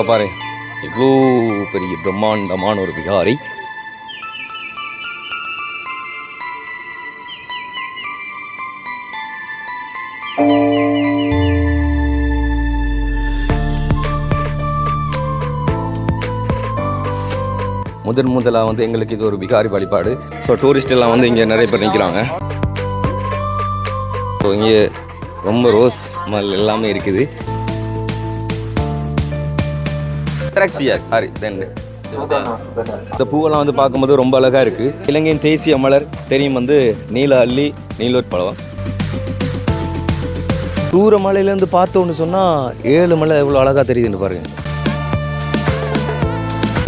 அதை பாரு. இவ்வளோ பெரிய பிரம்மாண்டமான ஒரு விகாரை. முதன் முதலாக வந்து எங்களுக்கு இது ஒரு விகாரி வழிபாடு. ஸோ டூரிஸ்ட் எல்லாம் வந்து இங்கே நிறைய பேர் நிற்கிறாங்க ஸோ இங்கே ரொம்ப ரோஸ் மல் எல்லாமே இருக்குது. திராட்சையா சாரி தென் இந்த பூவெல்லாம் வந்து பார்க்கும்போது ரொம்ப அழகாக இருக்குது இலங்கையின் தேசிய மலர் தெரியும் வந்து நீல அள்ளி நீலோர் பழம். தூர மலையிலேருந்து பார்த்தோன்னு சொன்னால் ஏழு மலை எவ்வளோ அழகாக தெரியுதுன்னு பாருங்க.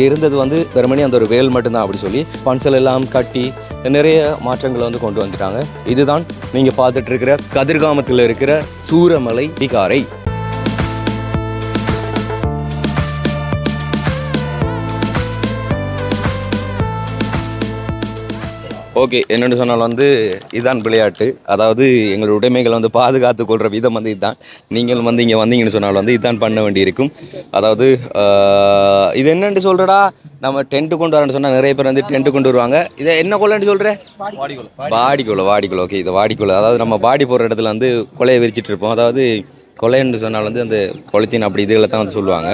இருந்தது வந்து வெறுமனே அந்த ஒரு வேல் மட்டும்தான் அப்படி சொல்லி பன்சல் எல்லாம் கட்டி நிறைய மாற்றங்களை வந்து கொண்டு வந்துட்டாங்க. இதுதான் நீங்கள் பார்த்துட்டு இருக்கிற கதிர்காமத்தில் இருக்கிற சூரமலை விகாரை. ஓகே என்னென்னு சொன்னால் வந்து இதுதான் விளையாட்டு. அதாவது எங்களோட உடைமைகளை வந்து பாதுகாத்து கொள்கிற விதம் வந்து இதுதான். நீங்களும் வந்து இங்கே வந்தீங்கன்னு சொன்னால் வந்து இதுதான் பண்ண வேண்டியிருக்கும். அதாவது இது என்னன்னு சொல்கிறடா நம்ம டென்ட்டு கொண்டு வரேன்னு சொன்னால் நிறைய பேர் வந்து டென்ட்டு கொண்டு வருவாங்க. இதை என்ன கொள்ளைன்னு சொல்கிற வாடிக்குள்ள வாடிக்குள்ள ஓகே இது வாடிக்குள்ள அதாவது நம்ம வாடி போகிற இடத்துல வந்து கொலையை விரிச்சிட்டு இருப்போம். அதாவது கொலைன்னு சொன்னால் வந்து அந்த பொலித்தீன் அப்படி இதுகளை தான் வந்து சொல்லுவாங்க.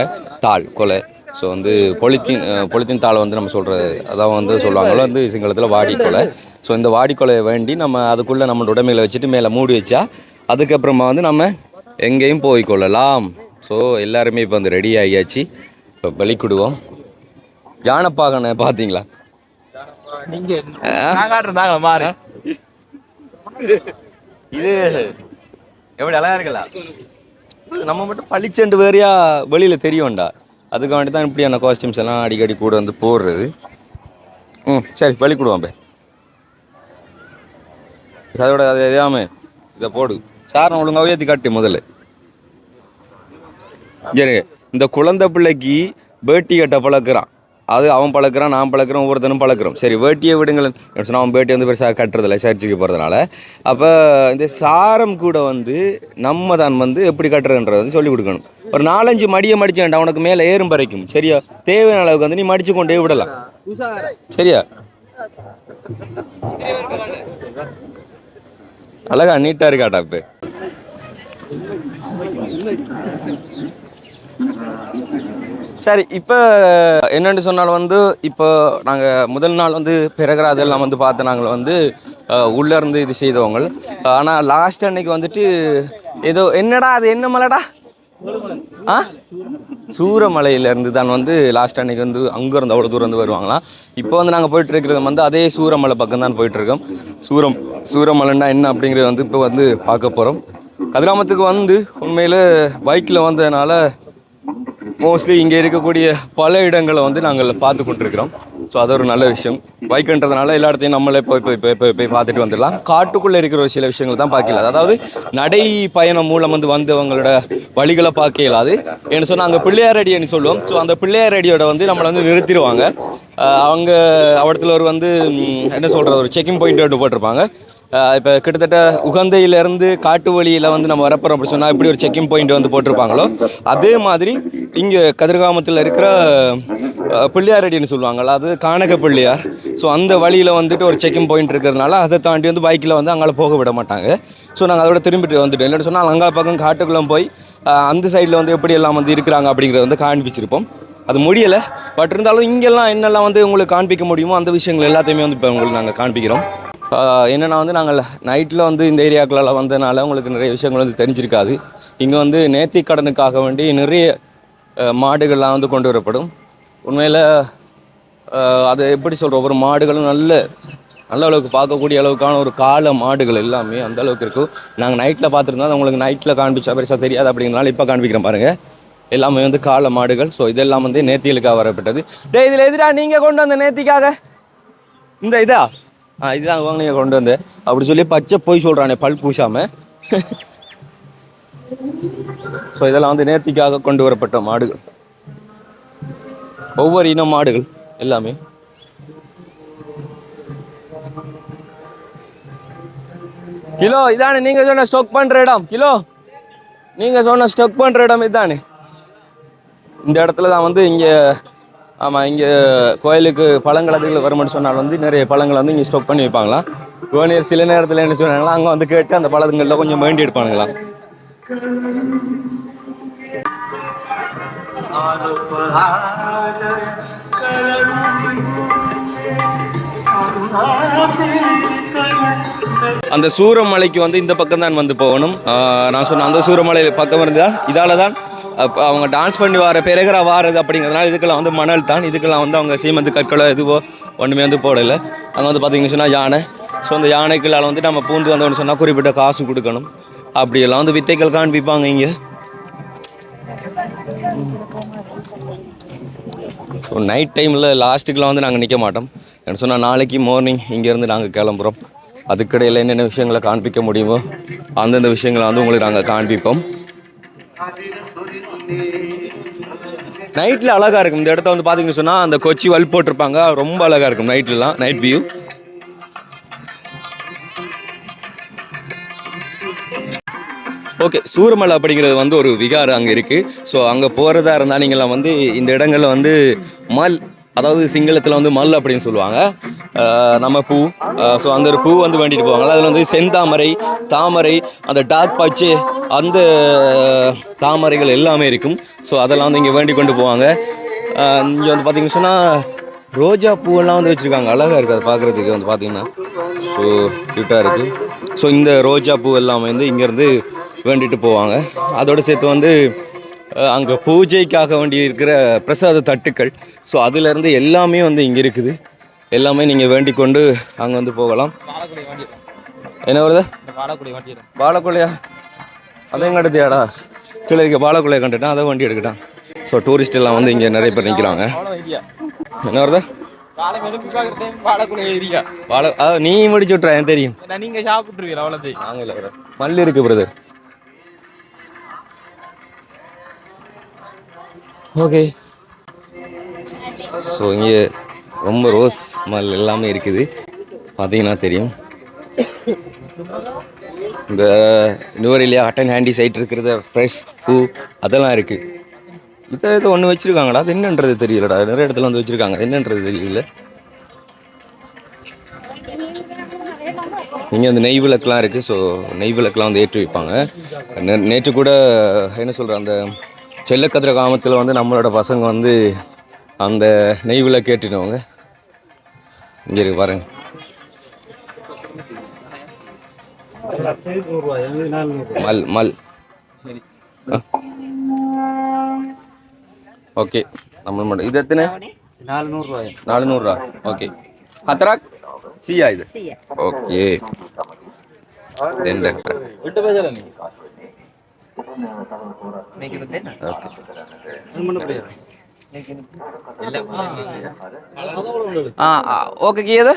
தாள் கொலை. ஸோ வந்து பொலித்தீன் பொலித்தீன் தாளை வந்து நம்ம சொல்கிறது அதான் வந்து சொல்லுவாங்களோ வந்து சிங்களத்தில் வாடிக்கொலை. ஸோ இந்த வாடிக்கொலையை வேண்டி நம்ம அதுக்குள்ளே நம்ம உடைமைகளை வச்சுட்டு மேலே மூடி வச்சா அதுக்கப்புறமா வந்து நம்ம எங்கேயும் போய் கொள்ளலாம். ஸோ எல்லாருமே இப்போ வந்து ரெடி ஆகியாச்சு. இப்போ பலிக்குடுவோம் யானைப்பாகனை பார்த்தீங்களா நீங்க நாங்காட்டுறதாங்க மாறு. இது எப்படி அழகா இருக்கலாம் நம்ம மட்டும் பளிச்செண்டு வேறையா வெளியில் தெரியும்டா. அதுக்கு வேண்டி தான் இப்படியான காஸ்டியூம்ஸ் எல்லாம் அடிக்கடி கூட வந்து போடுறது. ம் சரி பலி பே. அதோட அது எதாமே இதை போடு. சார் ஒழுங்காக ஏற்றி காட்டு முதல்ல. சரி இந்த குழந்தை பிள்ளைக்கு பேட்டி கட்ட பழக்கிறான். அது அவன் பழக்கிறான் நான் பழக்கிறேன் ஒவ்வொருத்தனும் பழக்கிறோம். சரி வேட்டியை விடுங்களேன். சொன்னால் அவன் வேட்டி வந்து பெருசாக கட்டுறதில்ல சர்ச்சுக்கு போகிறதுனால அப்போ இந்த சாரம் கூட வந்து நம்ம தான் வந்து எப்படி கட்டுறதுன்றது வந்து சொல்லிக் கொடுக்கணும். ஒரு நாலஞ்சு மடியை மடிச்சு வேண்டாம் உனக்கு மேலே ஏறும் வரைக்கும். சரியா? தேவையான அளவுக்கு வந்து நீ மடிச்சு கொண்டே விடலாம். சரியா? அழகா நீட்டாக இருக்காட்டா இப்போ. சரி இப்போ என்னென்னு சொன்னால் வந்து இப்போ நாங்கள் முதல் நாள் வந்து பிறகு அதெல்லாம் வந்து பார்த்து நாங்கள் வந்து உள்ளே இருந்து இது செய்தவங்க ஆனால் லாஸ்ட் அன்னைக்கு வந்துட்டு ஏதோ என்னடா அது என்ன மலைடா? ஆ? சூரமலையிலேருந்து தான் வந்து லாஸ்ட் அன்னைக்கு வந்து அங்கேருந்து அவ்வளோ தூரம் வந்து வருவாங்களாம் இப்போ வந்து நாங்கள் போயிட்டுருக்கிறது வந்து அதே சூரமலை பக்கம் தான் போயிட்டுருக்கோம். சூரம் சூரமலைன்னா என்ன அப்படிங்கிறது வந்து இப்போ வந்து பார்க்க போகிறோம் கதிராமத்துக்கு வந்து உண்மையில் பைக்கில் வந்ததுனால மோஸ்ட்லி இங்கே இருக்கக்கூடிய பல இடங்களை வந்து நாங்கள் பார்த்து கொண்டிருக்கிறோம். ஸோ அது ஒரு நல்ல விஷயம். பைக்குன்றதுனால எல்லா இடத்தையும் நம்மளே போய் போய் போய் போய் போய் பார்த்துட்டு வந்துடலாம். காட்டுக்குள்ளே இருக்கிற ஒரு சில விஷயங்கள் தான் பார்க்கல அதாவது நடை பயணம் மூலம் வந்து வந்தவங்களோட வழிகளை பார்க்க இயலாது ஏன்னு சொன்னால் அங்கே பிள்ளையார் அடின்னு சொல்லுவோம். ஸோ அந்த பிள்ளையார் அடியோட வந்து நம்மளை வந்து நிறுத்திடுவாங்க. அவங்க அவடத்துல ஒரு வந்து என்ன சொல்கிறது ஒரு செக்கிங் பாயிண்ட் ஒன்று போட்டிருப்பாங்க. இப்போ கிட்டத்தட்ட உகந்தையிலேருந்து காட்டு வழியில் வந்து நம்ம வரப்போகிறோம் அப்படி சொன்னால் இப்படி ஒரு செக்கிங் பாயிண்ட் வந்து போட்டிருப்பாங்களோ? அதே மாதிரி இங்கே கதிர்காமத்தில் இருக்கிற பிள்ளையாரடின்னு சொல்லுவாங்கள்ல அது கானக பிள்ளையார். ஸோ அந்த வழியில் வந்துட்டு ஒரு செக்கிங் பாயிண்ட் இருக்கிறதுனால அதை தாண்டி வந்து பைக்கில் வந்து அங்கால போக விட மாட்டாங்க. ஸோ நாங்கள் அதோட திரும்பிட்டு வந்துட்டோம். இல்லைன்னு சொன்னால் அங்கே பக்கம் காட்டுக்குள்ளே போய் அந்த சைடில் வந்து எப்படி எல்லாம் வந்து இருக்கிறாங்க அப்படிங்கிறத வந்து காண்பிச்சிருப்போம். அது முடியலை. பட் இருந்தாலும் இங்கெல்லாம் என்னெல்லாம் வந்து உங்களுக்கு காண்பிக்க முடியுமோ அந்த விஷயங்கள் எல்லாத்தையுமே வந்து இப்போ உங்களுக்கு நாங்கள் காண்பிக்கிறோம். என்னன்னா வந்து நாங்கள் நைட்டில் வந்து இந்த ஏரியாக்களெல்லாம் வந்ததுனால உங்களுக்கு நிறைய விஷயங்கள் வந்து தெரிஞ்சிருக்காது. இங்கே வந்து நேர்த்தி கடனுக்காக வேண்டி நிறைய மாடுகள்லாம் வந்து கொண்டு வரப்படும். உண்மையில் அது எப்படி சொல்கிற ஒவ்வொரு மாடுகளும் நல்ல நல்ல அளவுக்கு பார்க்கக்கூடிய அளவுக்கான ஒரு கால மாடுகள் எல்லாமே அந்த அளவுக்கு இருக்கும். நாங்கள் நைட்டில் பார்த்துருந்தா உங்களுக்கு நைட்டில் காண்பிச்சா பெருசாக தெரியாது அப்படிங்கிறனால இப்போ காண்பிக்கிறேன் பாருங்கள் எல்லாமே வந்து கால மாடுகள். ஸோ இதெல்லாம் வந்து நேத்திகளுக்காக வரப்பட்டது. டே இதில் எதிராக நீங்கள் கொண்டு வந்த நேத்திக்காக? இந்த இதா? இதுதான் வாங்க நீங்கள் கொண்டு வந்து. அப்படி சொல்லி பச்சை போய் சொல்கிறானே பல் பூசாம. ஸோ இதெல்லாம் வந்து நேர்த்திக்காக கொண்டு வரப்பட்ட மாடுகள். ஒவ்வொரு இன மாடுகள் எல்லாமே. கிலோ இதானே நீங்க சொன்ன ஸ்டாக் பண்ற இடம் கிலோ. நீங்க சொன்ன ஸ்டாக் பண்ற இடம் இதானே. இந்த இடத்துல தான் வந்து இங்கே ஆமாம் இங்கே கோயிலுக்கு பழங்கலத்துக்கு வரும்னு சொன்னால் வந்து நிறைய பழங்களை வந்து இங்கே ஸ்டாக் பண்ணி வைப்பாங்களாம். கோனியர் சில நேரத்தில் என்ன சொன்னாங்களா அங்கே வந்து கேட்டு அந்த பழங்களில் கொஞ்சம் வேண்டி எடுப்பானுங்களாம் அந்த சூரமலைக்கு வந்து இந்த பக்கம் தான் வந்து போகணும். நான் சொன்ன அந்த சூரமலை பக்கம் இருந்தால் இதால தான் அவங்க டான்ஸ் பண்ணி வர பிறகுற வாரது அப்படிங்கிறதுனால இதுக்கெல்லாம் வந்து மணல் தான். இதுக்கெல்லாம் வந்து அவங்க சீமந்து கற்களோ எதுவோ ஒன்றுமே வந்து போடலை. அங்கே வந்து பார்த்தீங்கன்னு சொன்னால் யானை. ஸோ அந்த யானைக்குள்ளால் வந்து நம்ம பூந்து வந்தோம்னு சொன்னால் குறிப்பிட்ட காசு கொடுக்கணும். அப்படியெல்லாம் வந்து வித்தைகள் காண்பிப்பாங்க இங்கே. ஸோ நைட் டைமில் லாஸ்ட்டுக்கெலாம் வந்து நாங்கள் நிற்க மாட்டோம். என்ன சொன்னால் நாளைக்கு மார்னிங் இங்கேருந்து நாங்கள் கிளம்புறோம். அதுக்கிடையில் என்னென்ன விஷயங்களை காண்பிக்க முடியுமோ அந்தந்த விஷயங்களை வந்து உங்களுக்கு நாங்கள் காண்பிப்போம். நைட்டில் அழகாக இருக்கும். இந்த இடத்த வந்து பார்த்தீங்கன்னு சொன்னால் அந்த கொச்சி வல் போட்டிருப்பாங்க. ரொம்ப அழகாக இருக்கும் நைட்லலாம் நைட் வியூ ஓகே சூரமலை அப்படிங்கிறது வந்து ஒரு விகாரம் அங்கே இருக்குது ஸோ அங்கே போகிறதா இருந்தால் நீங்களாம் வந்து இந்த இடங்களில் வந்து மல் அதாவது சிங்களத்தில் வந்து மல் அப்படின்னு சொல்லுவாங்க. நம்ம பூ ஸோ அந்த ஒரு பூ வந்து வேண்டிட்டு போவாங்க. அதில் வந்து செந்தாமரை தாமரை அந்த டார்க் பச்சை அந்த தாமரைகள் எல்லாமே இருக்கும். ஸோ அதெல்லாம் வந்து இங்கே வேண்டி கொண்டு போவாங்க. இங்கே வந்து பார்த்தீங்கன்னு சொன்னால் ரோஜா பூவெல்லாம் வந்து வச்சுருக்காங்க. அழகாக இருக்குது அதை பார்க்குறதுக்கு வந்து பார்த்தீங்கன்னா ஸோ க்யூட்டாக இருக்குது ஸோ இந்த ரோஜா பூ எல்லாமே வந்து இங்கேருந்து வேண்டிட்டு போவாங்க. அதோடு சேர்த்து வந்து அங்கே பூஜைக்காக வேண்டி இருக்கிற பிரசாத தட்டுக்கள். ஸோ அதுலேருந்து எல்லாமே வந்து இங்கே இருக்குது. எல்லாமே நீங்கள் வேண்டிக் கொண்டு அங்கே வந்து போகலாம். என்ன வருது? பாலக்குள்ளையா அதையும் கடுத்தியாடா கீழே இருக்க பாலக்குள்ளையை கண்டுட்டான் அதை வண்டி எடுக்கட்டான். ஸோ டூரிஸ்ட் எல்லாம் வந்து இங்கே நிறைய பேர் நிற்கிறாங்க அவ்வளோ என்ன வருது? நீ முடிச்சு விட்ற எனக்கு தெரியும். நாங்கள் இல்லை brother. மல்லி இருக்கு பிரதர் ஓகே ஸோ இங்கே ரொம்ப ரோஸ் மல் எல்லாமே இருக்குது. பார்த்தீங்கன்னா தெரியும். இந்த நுவரிலியா அட்டன் ஹேண்டி சைட் இருக்கிறத ஃப்ரெஷ் பூ அதெல்லாம் இருக்குது இதை ஏதோ ஒன்று வச்சுருக்காங்கடா. அது என்னன்றது தெரியலடா. நிறைய இடத்துல வந்து வச்சுருக்காங்க. என்னன்றது தெரியல. இங்கே அந்த நெய் விளக்குலாம் இருக்குது ஸோ நெய் விளக்குலாம் வந்து ஏற்றி வைப்பாங்க. நே- நேற்று கூட என்ன சொல்கிற அந்த செல்லக்கதிர கிராமத்தில் வந்து நம்மளோட பசங்க வந்து அந்த நெய் விளக்கு ஏற்றினவங்க இங்கே இருக்கு பாருங்க. மல் மல். சரி ஓகே. நம்ம மட்டும். இது எத்தனை? நானூறுரூவா. ஓகே. ஹத்ராக்? சியா இது? ஓகே. ரெண்டு. ఓకే గీయదు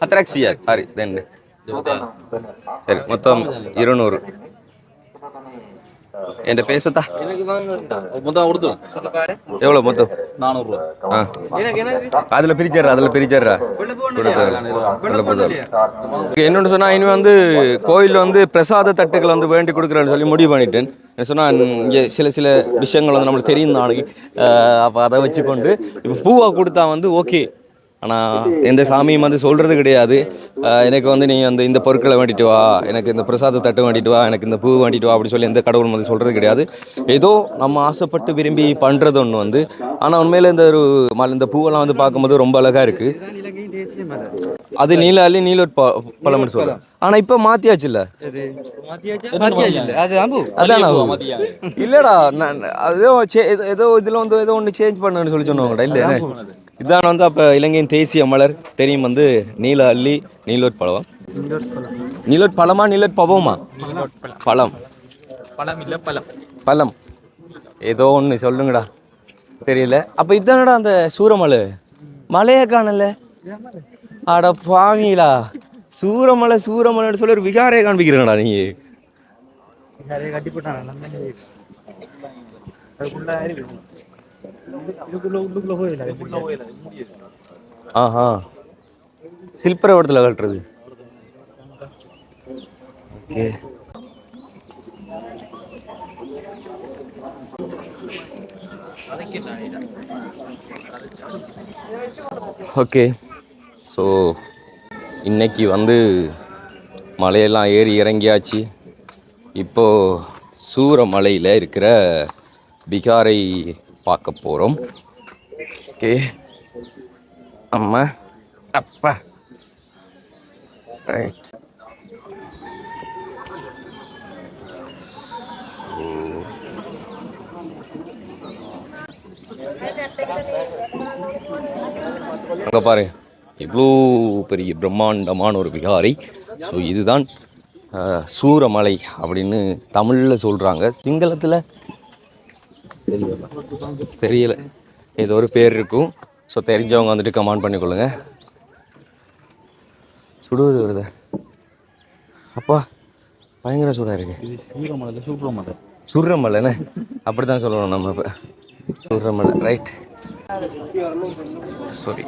ಹತ್ತಿರ ಹಾಕ್ಸಿ ಯಾರು ರೀ ದೆನ್ ಸರಿ ಮೊತ್ತ ಇರುನೂರು என்கிட்ட பேசுதா? மொத்தம்? கொடுத்துரும் எவ்வளோ மொத்தம் நானூறுரூவா அதில் பிரிச்சிடுறா அதில் பிரிச்சிடுறா. என்னொன்று சொன்னால் இனிமேல் வந்து கோயிலில் வந்து பிரசாத தட்டுகள் வந்து வேண்டி கொடுக்குறேன்னு சொல்லி முடிவு பண்ணிட்டேன். சொன்னால் இங்கே சில சில விஷயங்கள் வந்து நம்மளுக்கு தெரியும் நாளைக்கு. அப்போ அதை வச்சுக்கொண்டு இப்போ பூவாக கொடுத்தா வந்து ஓகே ஆனால் எந்த சாமியும் வந்து சொல்கிறது கிடையாது. எனக்கு வந்து நீ அந்த இந்த பொருட்களை வேண்டிட்டு வா எனக்கு இந்த பிரசாத தட்டு வேண்டிட்டு வா எனக்கு இந்த பூ வேண்டிட்டு வா அப்படின்னு சொல்லி எந்த கடவுளும் வந்து சொல்கிறது கிடையாது. ஏதோ நம்ம ஆசைப்பட்டு விரும்பி பண்ணுறது ஒன்று வந்து. ஆனால் உண்மையில் இந்த ஒரு மலை இந்த பூவெல்லாம் வந்து பார்க்கும்போது ரொம்ப அழகாக இருக்குது அது நீல அள்ளி நீல பழம்னு சொல்கிறேன் ஆனா இப்போ மாத்தியாச்சு இல்ல? அம்பு அதான்? இல்லடா ஏதோ சே- ஏதோ- இதில் வந்து ஏதோ ஒன்னு சேஞ்ச் பண்ணுன்னு சொல்லி சொன்னவங்கடா இல்ல இதான் வந்து அப்போ இலங்கையின் தேசிய மலர். தெரியும் வந்து நீல அள்ளி நீலோட் பழம். நீலோட் பழமா நீலோட் பவமா பழம். பழம் இல்லை பழம். பழம். ஏதோ ஒன்று சொல்லுங்கடா. தெரியல. அப்போ இதானடா அந்த சூரமலை? மலையை காணல. அட பாவீங்களா சூரமலை சூரமலைன்னு சொல்லி ஒரு விகாரையை காண்பிக்கிறீங்கடா நீ. கட்டி போட்டாங்க ஆஹா. சில்பர இடத்துல கட்டுறது ஓகே. ஓகே. ஸோ இன்னைக்கு வந்து மலையெல்லாம் ஏறி இறங்கியாச்சு. இப்போது சூரமலையில் இருக்கிற பிகாரை பார்க்க போகிறோம் ஓகே. அம்மா அப்பா. ரைட் அங்கே பாரு இவ்வளோ பெரிய பிரம்மாண்டமான ஒரு விகாரை ஸோ இதுதான் சூரமலை அப்படின்னு தமிழில் சொல்கிறாங்க சிங்களத்தில் தெரியல. ஏதோ ஒரு பேர் இருக்கும். ஸோ தெரிஞ்சவங்க வந்துட்டு கமெண்ட் பண்ணிக்கொள்ளுங்க. சுடுவது வருது? அப்பா பயங்கர சூடாக இருக்கு. சூரமலை சுடுறமலைண்ணே அப்படி தான் சொல்லணும் நம்ம இப்போ. சுடுறமலை ரைட் சாரி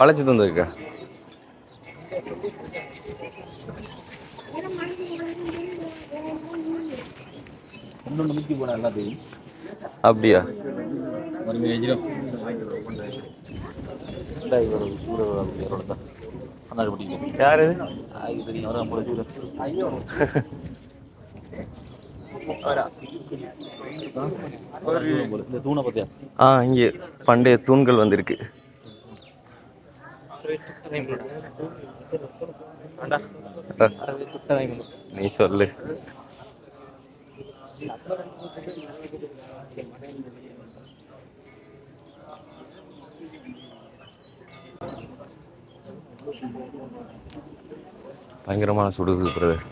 வளைச்சு தந்துருக்கா. அப்படியா? யார் ஆ இங்கே பண்டைய தூண்கள் வந்திருக்கு. நீ சொல்லு. பயங்கரமான சுடுது பிரதர்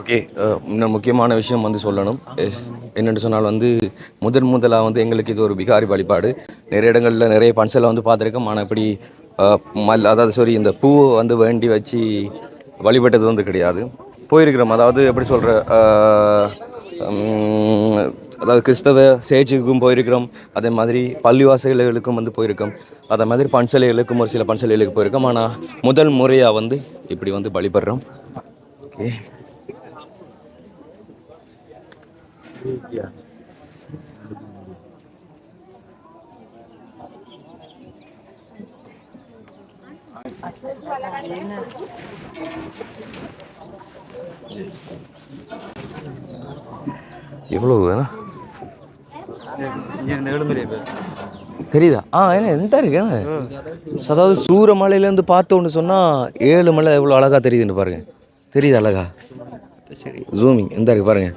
ஓகே இன்னும் முக்கியமான விஷயம் வந்து சொல்லணும். என்னென்னு சொன்னால் வந்து முதன் முதலாக வந்து எங்களுக்கு இது ஒரு பிகாரி வழிபாடு. நிறைய இடங்களில் நிறைய பன்சலை வந்து பார்த்துருக்கோம். ஆனால் இப்படி மல் அதாவது சாரி இந்த பூவை வந்து வேண்டி வச்சு வழிபட்டது வந்து கிடையாது. போயிருக்கிறோம். அதாவது எப்படி சொல்கிற அதாவது கிறிஸ்தவ சேச்சுக்கும் போயிருக்கிறோம் அதே மாதிரி பள்ளிவாசல்களுக்கும் வந்து போயிருக்கோம். அதே மாதிரி பன்சலைகளுக்கும் ஒரு சில பன்சலைகளுக்கு போயிருக்கோம். ஆனால் முதல் முறையாக வந்து இப்படி வந்து வழிபடுறோம் ஓகே. எவ்வளோ வேணா தெரியுதா? ஆ என்ன எந்த இருக்கேன்னு அதாவது சூரமலையிலேருந்து பார்த்தோன்னு சொன்னால் ஏழு மலை எவ்வளோ அழகாக தெரியுதுன்னு பாருங்க. தெரியுது அழகா? சரி ஜூமிங் எந்த இருக்கு பாருங்க.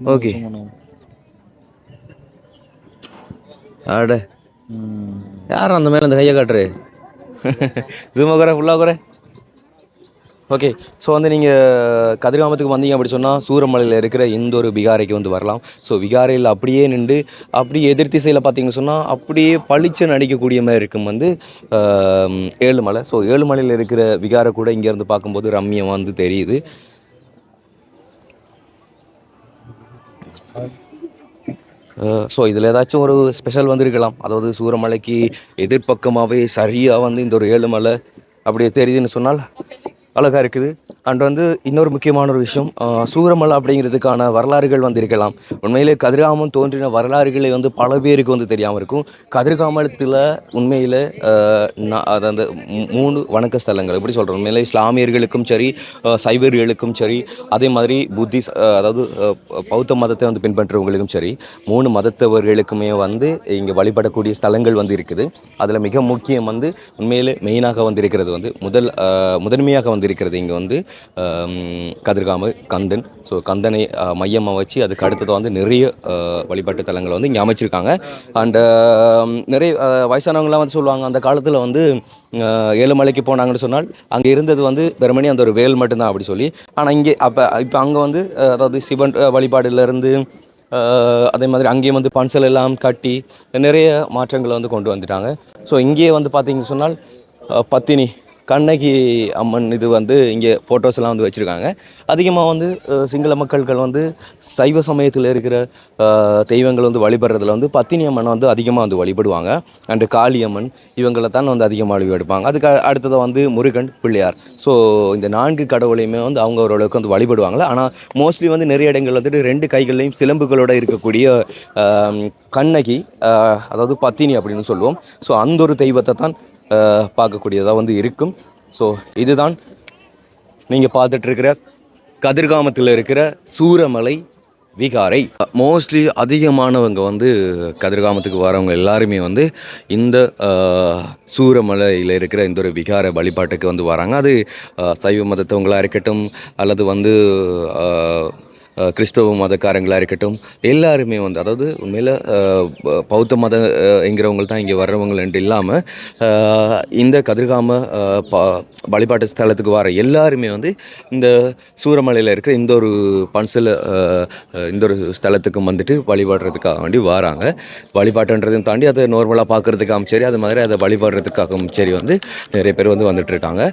ஓகே ஆட. யார் அந்த மேலே அந்த கையை காட்டுரு ஜூமா குறை ஃபுல்லாக குறை ஓகே ஸோ வந்து நீங்கள் கதிர்காமத்துக்கு வந்தீங்க அப்படி சொன்னால் சூரமலையில் இருக்கிற இந்த ஒரு விகாரைக்கு வந்து வரலாம். ஸோ விகாரையில் அப்படியே நின்று அப்படியே எதிர் திசையில் பார்த்தீங்கன்னு சொன்னால் அப்படியே பளிச்சு நடிக்கக்கூடிய மாதிரி இருக்கும் வந்து ஏழுமலை. ஸோ ஏழுமலையில் இருக்கிற விகாரை கூட இங்கேருந்து பார்க்கும்போது ரம்யம் வந்து தெரியுது. ஸோ இதில் ஏதாச்சும் ஒரு ஸ்பெஷல் வந்திருக்கலாம். அதாவது சூரமலைக்கு எதிர்ப்பக்கமாகவே சரியாக வந்து இந்த ஒரு ஏழுமலை அப்படியே தெரியுதுன்னு சொன்னால் அழகாக இருக்குது. அண்ட் வந்து இன்னொரு முக்கியமான ஒரு விஷயம் சூரமலை அப்படிங்கிறதுக்கான வரலாறுகள் வந்து இருக்கலாம் உண்மையிலே கதிர்காமம் தோன்றின வரலாறுகளை வந்து பல பேருக்கு வந்து தெரியாமல் இருக்கும். கதிர்காமத்தில் உண்மையில் அது அந்த மூணு வணக்க ஸ்தலங்கள் எப்படி சொல்கிறோம் உண்மையிலே இஸ்லாமியர்களுக்கும் சரி சைவர்களுக்கும் சரி அதே மாதிரி புத்திஸ் அதாவது பௌத்த மதத்தை வந்து பின்பற்றுறவங்களுக்கும் சரி மூணு மதத்தவர்களுக்குமே வந்து இங்கே வழிபடக்கூடிய ஸ்தலங்கள் வந்து இருக்குது. அதில் மிக முக்கியம் வந்து உண்மையிலே மெயினாக வந்து இருக்கிறது வந்து முதல் முதன்மையாக வந்து இருக்கிறது. இங்கே வந்து கதிர்காம கந்தன். ஸோ கந்தனை மையமாக வச்சு அதுக்கு அடுத்தது வந்து நிறைய வழிபாட்டு தலங்களை வந்து இங்கே அமைச்சிருக்காங்க. அண்டு நிறைய வயசானவங்களாம் வந்து சொல்லுவாங்க அந்த காலத்தில் வந்து ஏழுமலைக்கு போனாங்கன்னு சொன்னால் அங்கே இருந்தது வந்து வெறுமனே அந்த ஒரு வேல் மட்டும்தான் அப்படி சொல்லி. ஆனால் இங்கே அப்போ இப்போ அங்கே வந்து அதாவது சிவன் வழிபாடுலேருந்து அதே மாதிரி அங்கேயும் வந்து பன்சல் எல்லாம் கட்டி நிறைய மாற்றங்களை வந்து கொண்டு வந்துட்டாங்க. ஸோ இங்கேயே வந்து பார்த்தீங்கன்னு சொன்னால் பத்தினி கண்ணகி அம்மன் இது வந்து இங்கே ஃபோட்டோஸ் எல்லாம் வந்து வச்சுருக்காங்க. அதிகமாக வந்து சிங்கள மக்கள்கள் வந்து சைவ சமயத்தில் இருக்கிற தெய்வங்கள் வந்து வழிபடுறதுல வந்து பத்தினி அம்மனை வந்து அதிகமாக வந்து வழிபடுவாங்க. அண்டு காளியம்மன் இவங்களை தான் வந்து அதிகமாக வழிபடுப்பாங்க. அதுக்கு அடுத்தது வந்து முருகன் பிள்ளையார். ஸோ இந்த நான்கு கடவுளையுமே வந்து அவங்க ஓரளவுக்கு வந்து வழிபடுவாங்க. ஆனால் மோஸ்ட்லி வந்து நிறைய இடங்கள் வந்துட்டு ரெண்டு கைகள்லையும் சிலம்புகளோட இருக்கக்கூடிய கண்ணகி அதாவது பத்தினி அப்படின்னு சொல்லுவோம். ஸோ அந்த ஒரு தெய்வத்தை தான் பார்க்கக்கூடியதாக வந்து இருக்கும். ஸோ இதுதான் நீங்கள் பார்த்துட்ருக்கிற கதிர்காமத்தில் இருக்கிற சூரமலை விகாரை. மோஸ்ட்லி அதிகமானவங்க வந்து கதிர்காமத்துக்கு வரவங்க எல்லாருமே வந்து இந்த சூரமலையில் இருக்கிற இந்த ஒரு விகார வழிபாட்டுக்கு வந்து வராங்க. அது சைவ மதத்தவங்களாக இருக்கட்டும் அல்லது வந்து கிறிஸ்தவ மதக்காரங்களாக இருக்கட்டும் எல்லாருமே வந்து அதாவது உண்மையில் பௌத்த மத என்கிறவங்க தான் இங்கே வர்றவங்கன்ட்டு இல்லாமல் இந்த கதிர்காம ப வழிபாட்டு ஸ்தலத்துக்கு வர எல்லாருமே வந்து இந்த சூரமலையில் இருக்கிற இந்த ஒரு பன்சில் இந்த ஒரு ஸ்தலத்துக்கும் வந்துட்டு வழிபடுறதுக்காக வேண்டி வராங்க. வழிபாட்டுன்றதையும் தாண்டி அதை நார்மலாக பார்க்குறதுக்காகவும் சரி அது மாதிரி அதை வழிபடுறதுக்காகவும் சரி வந்து நிறைய பேர் வந்து வந்துட்டுருக்காங்க